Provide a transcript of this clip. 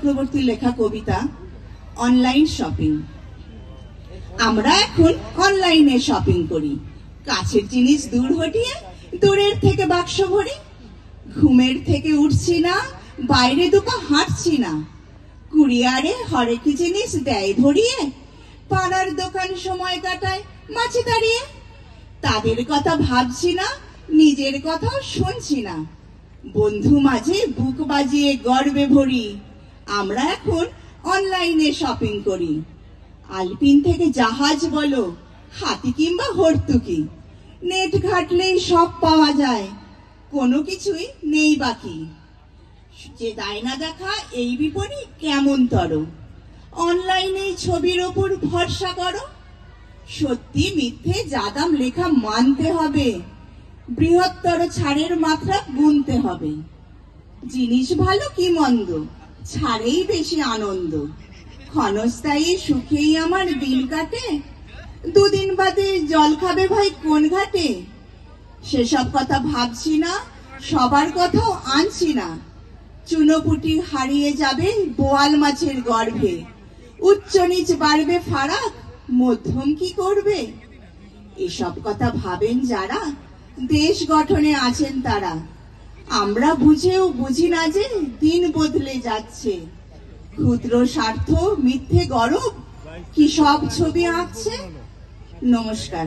চক্রবর্তীর লেখা কবিতা online shopping আমরা এখন অনলাইনে শপিং করি। কাছের জিনিস দূর হটিয়ে দূরের থেকে বাক্স ভরি। ঘুমের থেকে উঠছি না, বাইরে দুপা হাঁটছি না। কুরিয়ারে হরেক জিনিস দেয় ধরিয়ে, পাড়ার দোকান সময় কাটায় মাছি দাঁড়িয়ে। তাদের কথা ভাবছি না, নিজের কথাও শুনছি না। বন্ধু মাঝে বুক বাজিয়ে গর্বে ভরি। আমরা এখন অনলাইনে শপিং করি। আলপিন থেকে জাহাজ বলো, হাতি কিংবা হর্তুকি, নেট ঘাটলেই সব পাওয়া যায়, কোনো কিছুই নেই বাকি। যে দায়না দেখা, এই বিপরীত কেমন তর? অনলাইনে ছবির ওপর ভরসা করো। সত্যি মিথ্যে যাদাম লেখা মানতে হবে। বৃহত্তর ছাড়ের মাত্রা গুনতে হবে। জিনিস ভালো কি মন্দ? ছাড়েই বেশি আনন্দ। ক্ষণস্থায়ী সুখেই আমার দিন কাটে। দুদিন বাদে জল খাবে ভাই কোন ঘাটে? সেসব কথা ভাবছি না, সবার কথাও আনছি না। চুনোপুটি হারিয়ে যাবে বোয়াল মাছের গর্ভে। উচ্চ নিচ বাড়বে ফারাক, মধ্যম কি করবে? এসব কথা ভাবেন যারা, দেশ গঠনে আছেন তারা। আমরা বুঝেও বুঝি না যে দিন বদলে যাচ্ছে। ক্ষুদ্র স্বার্থ, মিথ্যে গরব কি সব ছবি আঁকছে? নমস্কার।